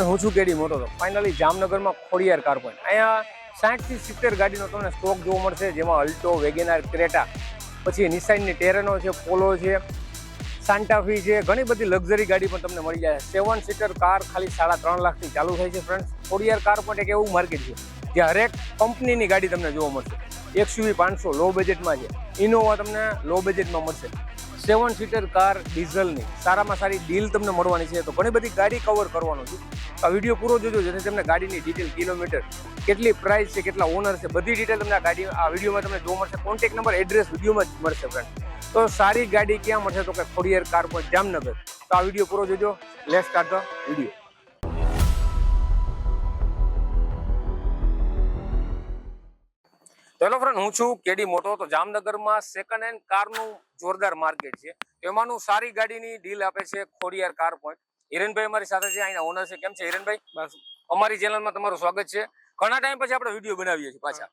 ચલો હું છું કેડી મોટો તો. ફાઇનલી જામનગરમાં ખોડિયાર કાર પોઈન્ટ અહીંયા સાઠથી સિત્તેર ગાડીનો તમને સ્ટોક જોવા મળશે, જેમાં અલ્ટો, વેગેનાર, ક્રેટા, પછી નિસાઇનની ટેરેનો છે પોલો છે સાન્ટાફી છે, ઘણી બધી લક્ઝરી ગાડી પણ તમને મળી જાય. સેવન સીટર કાર ખાલી સાડા ત્રણ લાખથી ચાલુ થાય છે ફ્રેન્ડ ખોડિયાર કાર પોઈન્ટ એક એવું માર્કેટ છે, જ્યાં હરેક કંપનીની ગાડી તમને જોવા મળશે. એક્સયુવી પાંચસો લો બજેટમાં છે. ઇનોવા તમને લો બજેટમાં મળશે. સેવન સીટર કાર ડીઝલની સારામાં સારી ડીલ તમને મળવાની છે. તો ઘણી બધી ગાડી કવર કરવાનો છે. આ વીડિયો પૂરો જોજો, જેથી તમને ગાડીની ડિટેલ કિલોમીટર કેટલી પ્રાઇસ છે, કેટલા ઓનર છે, બધી ડિટેલ તમને આ ગાડી, આ વિડીયોમાં તમને જોવા મળશે. કોન્ટેક્ટ નંબર એડ્રેસ વિડીયોમાં જ મળશે ફ્રેન્ડ તો સારી ગાડી ક્યાં મળશે? તો કે ખોડિયાર કાર પોઈન્ટ જામનગર. તો આ વીડિયો પૂરો જોજો. લેસ સ્ટાર્ટ વીડિયો ચલો ફ્રેન્ડ હું છું કેડી મોટો. તો જામનગરમાં સેકન્ડ હેન્ડ કારનું જોરદાર માર્કેટ છે. એમાંનું સારી ગાડીની ડીલ આપે છે ખોડિયાર કાર પોઈન્ટ હિરેનભાઈ અમારી સાથે છે અહીંના ઓનર છે. કેમ છે હિરેનભાઈ? બસ. અમારી ચેનલમાં તમારું સ્વાગત છે. ઘણા ટાઈમ પછી આપણે વીડિયો બનાવીએ છીએ પાછા.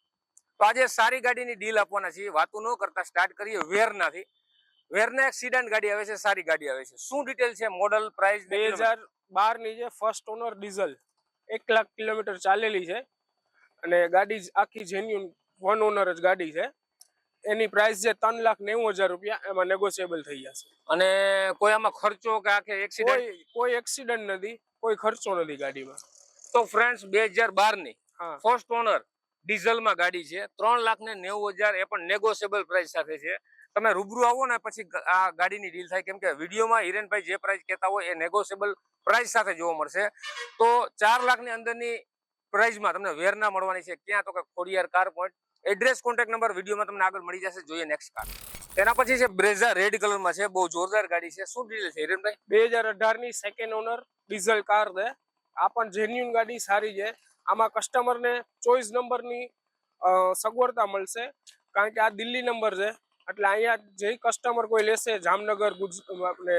તો આજે સારી ગાડીની ડીલ આપવાના છીએ. વાતું ન કરતા સ્ટાર્ટ કરીએ. વેરનાથી. વેરના એક્સિડન્ટ ગાડી આવે છે સારી ગાડી આવે છે. શું ડિટેલ છે? મોડલ પ્રાઇસ બે હજાર બારની છે ફર્સ્ટ ઓનર ડીઝલ એક લાખ કિલોમીટર ચાલેલી છે. અને ગાડી આખી જેન્યુન વન ઓનર જ ગાડી છે. એની પ્રાઇસ છે ત્રણ લાખ નેવું હજાર રૂપિયા એમાં નેગોશિયેબલ થઈ જશે. અને કોઈ આમાં ખર્ચો કે આખે એક્સિડન્ટ કોઈ એક્સિડન્ટ નથી કોઈ ખર્ચો નથી ગાડીમાં. તો ફ્રેન્ડ્સ બે હજાર બારની ફર્સ્ટ ઓનર ડીઝલમાં ગાડી છે. ત્રણ લાખ ને નેવું હજાર એ પણ નેગોશિયેબલ પ્રાઇસ સાથે છે. તમે રૂબરૂ આવો ને પછી આ ગાડીની ડીલ થાય. કેમ કે વિડીયોમાં હિરેનભાઈ જે પ્રાઇસ કહેતા હોય એ નેગોશિયેબલ પ્રાઇસ સાથે જોવા મળશે. તો ચાર લાખની અંદરની પ્રાઇસમાં તમને વેરના મળવાની છે. ક્યાં તો કે Khodiyar car point address contact number વિડીયોમાં તમને આગળ મળી જશે જોઈએ નેક્સ્ટ કાર તેના પછી છે બ્રેઝા રેડ કલરમાં છે બહુ જોરદાર ગાડી છે. શું ડીલ છે હિરેનભાઈ? બે હજાર અઢારની સેકન્ડ ઓનર ડીઝલ કાર છે. આ પણ જેન્યુન ગાડી સારી છે. આમાં કસ્ટમરને ચોઈસ નંબરની સગવડતા મળશે. કારણ કે આ દિલ્હી નંબર છે. એટલે અહીંયા જે કસ્ટમર કોઈ લેશે જામનગર ગુજ આપણે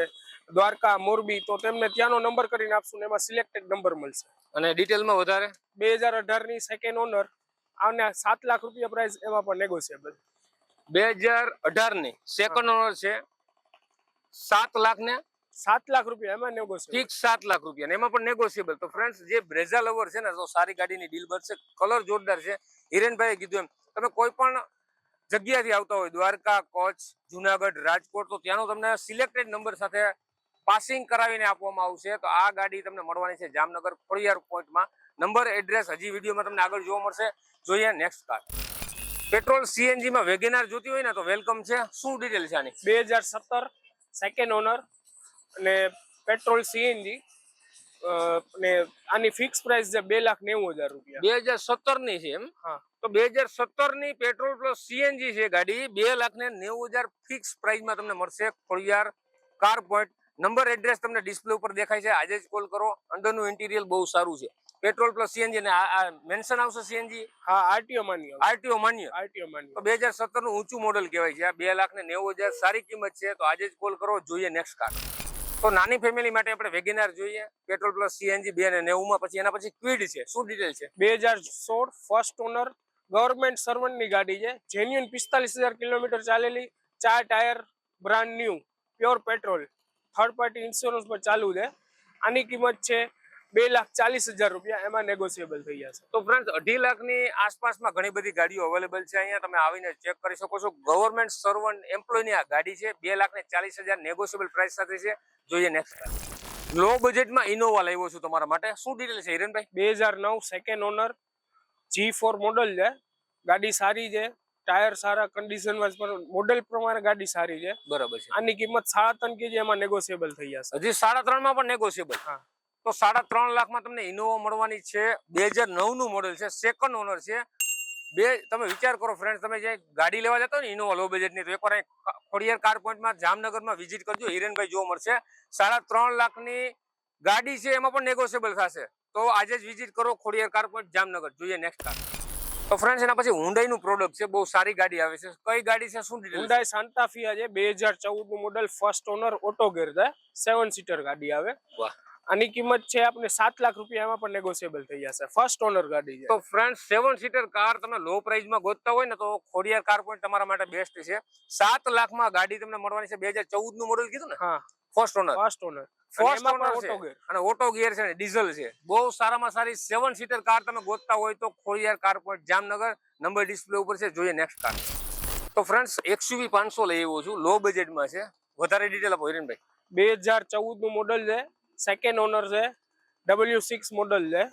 દ્વારકા મોરબી તો તેમને ત્યાંનો નંબર કરીને આપશું ને એમાં સિલેક્ટેડ નંબર મળશે. અને ડિટેલમાં વધારે? બે હજાર અઢારની સેકન્ડ ઓનર અને સાત લાખ રૂપિયા પ્રાઇસ એમાં પણ નેગોશિયેબલ બે હજાર અઢારની સેકન્ડ ઓનર છે. સાત લાખ ને સાત લાખ રૂપિયા એમાં નેગોશિયેબલ ફિક્સ સાત લાખ રૂપિયા ને એમાં પણ નેગોશિયેબલ તો ફ્રેન્ડ્સ જે બ્રેઝા લવર છે ને તો સારી ગાડીની ડીલ બનશે કલર જોરદાર છે. હિરેનભાઈએ કીધું એમ તમે કોઈ પણ જગ્યાથી આવતા હોય દ્વારકા કચ્છ જુનાગઢ રાજકોટ તો ત્યાંનો તમને સિલેક્ટેડ નંબર સાથે પાસિંગ કરાવીને આપવામાં આવશે. તો આ ગાડી તમને મળવાની છે જામનગર ખોડિયાર પોઈન્ટમાં નંબર એડ્રેસ હજી વિડીયોમાં તમને આગળ જોવા મળશે. જોઈએ નેક્સ્ટ કાર પેટ્રોલ સીએનજી માં વેગેનાર જોતી હોય ને તો વેલકમ છે. શું ડિટેલ છે આની? બે હજાર સત્તર સેકન્ડ ઓનર અને પેટ્રોલ સીએનજી અને આની ફિક્સ પ્રાઇસ છે બે લાખ નેવું હજાર રૂપિયા. બે હજાર સત્તરની છે એમ? હા. તો બે હજાર સત્તરની પેટ્રોલ પ્લસ સીએનજી છે ગાડી. બે લાખ ને નેવું હજાર ફિક્સ પ્રાઇસમાં તમને મળશે Khodiyar car point number address તમને ડિસ્પ્લે ઉપર દેખાય છે. આજે જ કોલ કરો. અંદરનું ઇન્ટિરિયર બહુ સારું છે. પેટ્રોલ પ્લસ સીએનજી ને આ મેન્શન આવશે સીએનજી હા આરટીઓ માન્ય. આરટીઓ માન્ય? આરટીઓ તો માન્ય. બે હજાર સત્તરનું ઊંચું મોડલ કહેવાય છે. આ બે લાખ ને નેવું હજાર સારી કિંમત છે. તો આજે જ કોલ કરો જોઈએ નેક્સ્ટ કાર તો નાની ફેમિલી માટે આપણે વેગેનાર જોઈએ. પેટ્રોલ પ્લસ સીએનજી બે ને નેવું માં પછી એના પછી ક્વિડ છે? શું ડિટેલ છે? બે હજાર સોળ ફર્સ્ટ ઓનર ગવર્મેન્ટ સર્વન્ટની ગાડી છે. જેન્યુન પિસ્તાલીસ હજાર કિલોમીટર ચાલેલી. ચાર tyre brand new pure petrol third party insurance પર ચાલુ છે. આની કિંમત છે બે લાખ ચાલીસ હજાર રૂપિયા એમાં નેગોશિયેબલ થઈ જશે તો ફ્રેન્ડ અઢી લાખની આસપાસમાં ઘણી બધી ગાડીઓ અવેલેબલ છે અહીંયા. તમે આવીને ચેક કરી શકો છો. ગવર્મેન્ટ સર્વન્ટ એમ્પ્લોયની આ ગાડી છે. બે લાખ ને ચાલીસ હજાર નેગોશિયેબલ પ્રાઇસ સાથે છે. જોઈએ નેક્સ્ટ લો બજેટમાં ઇનોવા લાવ્યો છું તમારા માટે. શું ડિટેલ છે હિરેનભાઈ? બે હજાર નવ second owner G four model છે. ગાડી સારી છે. ટાયર સારા કન્ડિશનમાં મોડેલ પ્રમાણે ગાડી સારી છે. બરાબર છે. આની કિંમત સાડા ત્રણ કેજી એમાં નેગોશિયેબલ થઈ જશે. હજી સાડા ત્રણમાં પણ નેગોશિયેબલ હા. તો સાડા ત્રણ લાખમાં તમને ઇનોવા મળવાની છે. બે હજાર નવનું મોડેલ છે. સેકન્ડ ઓનર છે. બે તમે વિચાર કરો ફ્રેન્ડ તમે જે ગાડી લેવા જતા ને ઇનોવા લો બજેટની તો એકવાર ખોડિયાર કાર પોઈન્ટમાં જામનગરમાં વિઝિટ કરજો. હિરેનભાઈ જોવા મળશે. સાડા ત્રણ લાખની ગાડી છે એમાં પણ નેગોશિયેબલ થશે. તો આજે જ વિઝિટ કરો ખોડિયાર કાર પોઈન્ટ જામનગર. જોઈએ નેક્સ્ટ કાર તો ફ્રેન્ડ્સ એના પછી હુંડાઈનું પ્રોડક્ટ છે. બહુ સારી ગાડી આવે છે. કઈ ગાડી છે? શું હુંડાઈ સાંતાફિયા છે. બે હજાર ચૌદનું model first owner auto gear છે. સેવન સીટર ગાડી આવે. વાહ. આની કિંમત છે આપણે સાત લાખ રૂપિયામાં પણ નેગોશિયેબલ થઈ જશે. ફર્સ્ટ ઓનર ગાડી છે. તો ફ્રેન્ડ સેવન સીટર કાર તમે લો પ્રાઇસમાં ગોતતા હોય ને તો ખોડિયાર કાર પોઈન્ટ તમારા માટે બેસ્ટ છે. સાત લાખમાં ગાડી તમને મળવાની છે બે હજાર ચૌદનું મોડલ કીધું ને? હા. First owner first owner first owner છે. અને ઓટો ગિયર છે ને ડીઝલ છે. બહુ સારામાં સારી સેવન સીટર કાર તમે ગોતતા હોય તો Khodiyar car point Jamnagar number display ઉપર છે જોઈએ નેક્સ્ટ કાર તો ફ્રેન્ડ્સ એક્સયુવી પાંચસો લઈ આવ્યો છું. લો બજેટમાં છે. વધારે ડિટેલ આપો હિરેનભાઈ. બે હજાર ચૌદનું મોડલ છે. સેકન્ડ ઓનર છે ડબલ્યુ સિક્સ મોડલ છે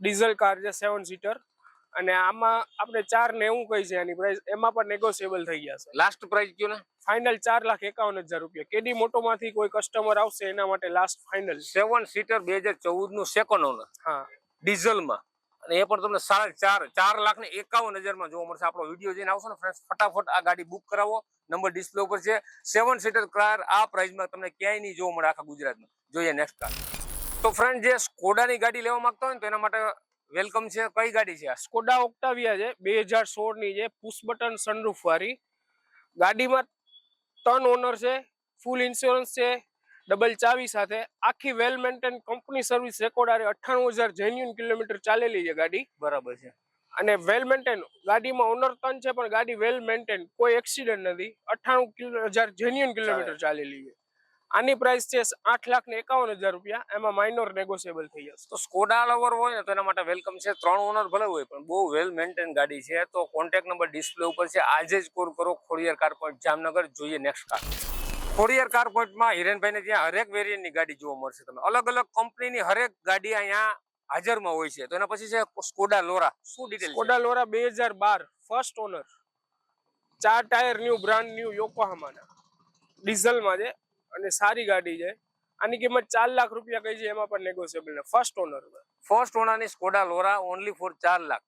ડીઝલ કાર છે સેવન સીટર અને આમાં આપણે ચાર નેવું કઈ છે એની પ્રાઇસ એમાં પણ નેગોશિયેબલ થઈ જશે લાસ્ટ પ્રાઇસ કયો ને? ફાઇનલ ચાર લાખ એકાવન હજાર રૂપિયા. કેડી મોટોમાંથી કોઈ કસ્ટમર આવશે એના માટે લાસ્ટ ફાઇનલ સેવન સીટર બે હજાર ચૌદનું સેકન્ડ ઓનર હા. ડીઝલમાં અને એ પણ તમને સાડા ચાર ચાર લાખ ને એકાવન હજારમાં જોવા મળશે. આપણો વીડિયો જઈને આવશો ને ફ્રેન્ડ ફટાફટ આ ગાડી બુક કરાવો. નંબર ડિસ્પ્લે ઉપર છે. સેવન સીટર કાર આ પ્રાઇસમાં તમને ક્યાંય નહીં જોવા મળે આખા ગુજરાતમાં. જોઈએ નેક્સ્ટ કાર તો ફ્રેન્ડ જે સ્કોડાની ગાડી લેવા માંગતા હોય ને તો એના માટે વેલકમ છે. કઈ ગાડી છે સ્કોડા ઓક્ટાવિયા છે. બે હજાર સોળની છે. પુશ બટન સનરૂફ વાળી. ગાડીમાં ત્રણ ઓનર છે. ફૂલ ઇન્સ્યોરન્સ છે. ડબલ ચાવી સાથે આખી well maintain company service record આરે અઠ્ઠાણું હજાર જેન્યુન કિલોમીટર ચાલેલી છે ગાડી. બરાબર છે. અને વેલ મેન્ટેન ગાડીમાં ઓનર તન છે પણ ગાડી વેલ મેન્ટેન કોઈ એક્સિડન્ટ નથી. અઠ્ઠાણું હજાર જેન્યુન કિલોમીટર ચાલેલી છે. આની પ્રાઇસ છે આઠ લાખ ને એકાવન હજાર રૂપિયા. એમાં માઇનોર નેગોશિયેબલ થઈ જશે. તો સ્કોડા લવર હોય ને તો એના માટે વેલકમ છે. ત્રણ ઓનર ભલે હોય પણ બહુ વેલ મેન્ટેન ગાડી છે. તો કોન્ટેક્ટ નંબર ડિસ્પ્લે ઉપર છે. આજે જ કોલ કરો. Khodiyar car point Jamnagar. જોઈએ નેક્સ્ટ કાર ખોડિયાર કાર પોઈન્ટમાં હિરેનભાઈને ત્યાં હરેક વેરિયન્ટની ગાડી જોવા મળશે તમે અલગ અલગ કંપનીની હરેક ગાડી અહીંયા હાજરમાં હોય છે. તો એના પછી છે સ્કોડા લોરા. શું ડિટેલ સ્કોડા લોરા બે હજાર બાર ફર્સ્ટ ઓનર ચાર ટાયર ન્યુ બ્રાન્ડ ન્યુ યોકોહામાના ડીઝલમાં છે અને સારી ગાડી છે. આની કિંમત ચાર લાખ રૂપિયા કઈ છે એમાં પણ નેગોશિયેબલ ને. ફર્સ્ટ ઓનર ફર્સ્ટ ઓનરની સ્કોડા લોરા ઓનલી ફોર ચાર લાખ.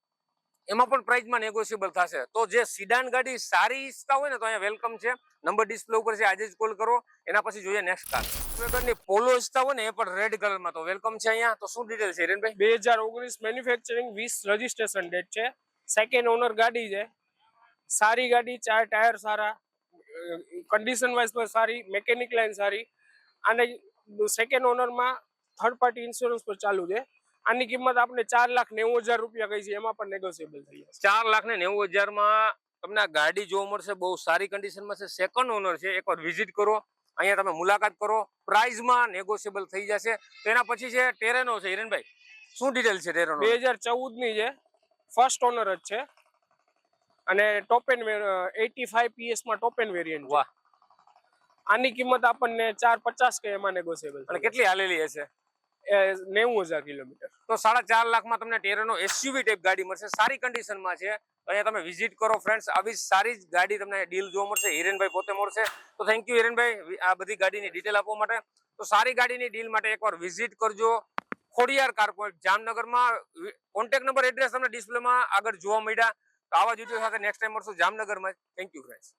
એમાં પણ પ્રાઇસમાં નેગોશિયેબલ થશે. તો જે સિડાન ગાડી સારી ઈચ્છતા હોય ને, તો અહીંયા વેલકમ છે. નંબર ડિસ્પ્લે ઉપર છે, આજે જ કોલ કરો. એના પછી જોઈએ નેક્સ્ટ કાર વેગનની પોલો ઈચ્છતા હોય ને, એ પણ રેડ કલરમાં તો વેલકમ છે અહીંયા. તો શું ડિટેલ છે, હિરેનભાઈ? બે હજાર ઓગણીસ મેન્યુફેક્ચરિંગ વીસ રજીસ્ટ્રેશન ડેટ છે. સેકન્ડ ઓનર ગાડી છે. સારી ગાડી, ચાર ટાયર સારા. કન્ડિશન વાઇઝ પણ સારી મેકેનિક લાઈન સારી. અને સેકન્ડ ઓનરમાં થર્ડ પાર્ટી ઇન્સ્યોરન્સ પર ચાલુ છે. આની કિંમત આપણે ચાર લાખ નેવું હજાર રૂપિયા કહી છે એમાં પણ નેગોશિયેબલ થઈ જશે. ચાર લાખ ને નેવું હજારમાં તમને આ ગાડી જોવા મળશે બહુ સારી કન્ડિશનમાં છે. સેકન્ડ ઓનર છે એકવાર વિઝિટ કરો અહીંયા તમે મુલાકાત કરો પ્રાઇઝમાં નેગોશિયેબલ થઈ જશે. તેના પછી છે ટેરેનો છે હિરેનભાઈ. શું ડિટેલ છે ટેરેનો બે હજાર ચૌદની છે ફર્સ્ટ ઓનર જ છે. અને ટોપ એન એટી ફાઈવ પીએસમાં ટોપ એન વેરિયન્ટ વાહ. આની કિંમત આપણને ચાર પચાસ કે એમાં નેગોશિયેબલ અને કેટલી હાલેલી હશે? નેવું હજાર કિલોમીટર. તો સાડા ચાર લાખમાં તમને ટેરેનો એસયુવી ટાઈપ ગાડી મળશે. સારી કન્ડિશનમાં છે. અહીંયા તમે વિઝિટ કરો ફ્રેન્ડ્સ આવી સારી જ ગાડી તમને ડીલ જોવા મળશે. હિરેનભાઈ પોતે મળશે. તો થેન્ક યુ હિરેનભાઈ. આ બધી ગાડીની ડિટેલ આપવા માટે. તો સારી ગાડીની ડીલ માટે એકવાર વિઝિટ કરજો. ખોડિયાર કાર પોઈન્ટ જામનગરમાં. કોન્ટેક્ટ નંબર એડ્રેસ તમને ડિસ્પ્લેમાં આગળ જોવા મળ્યા. તો આવા જ સાથે નેક્સ્ટ ટાઈમ મળશું. જામનગરમાં થેન્ક યુ ફ્રેન્ડ્સ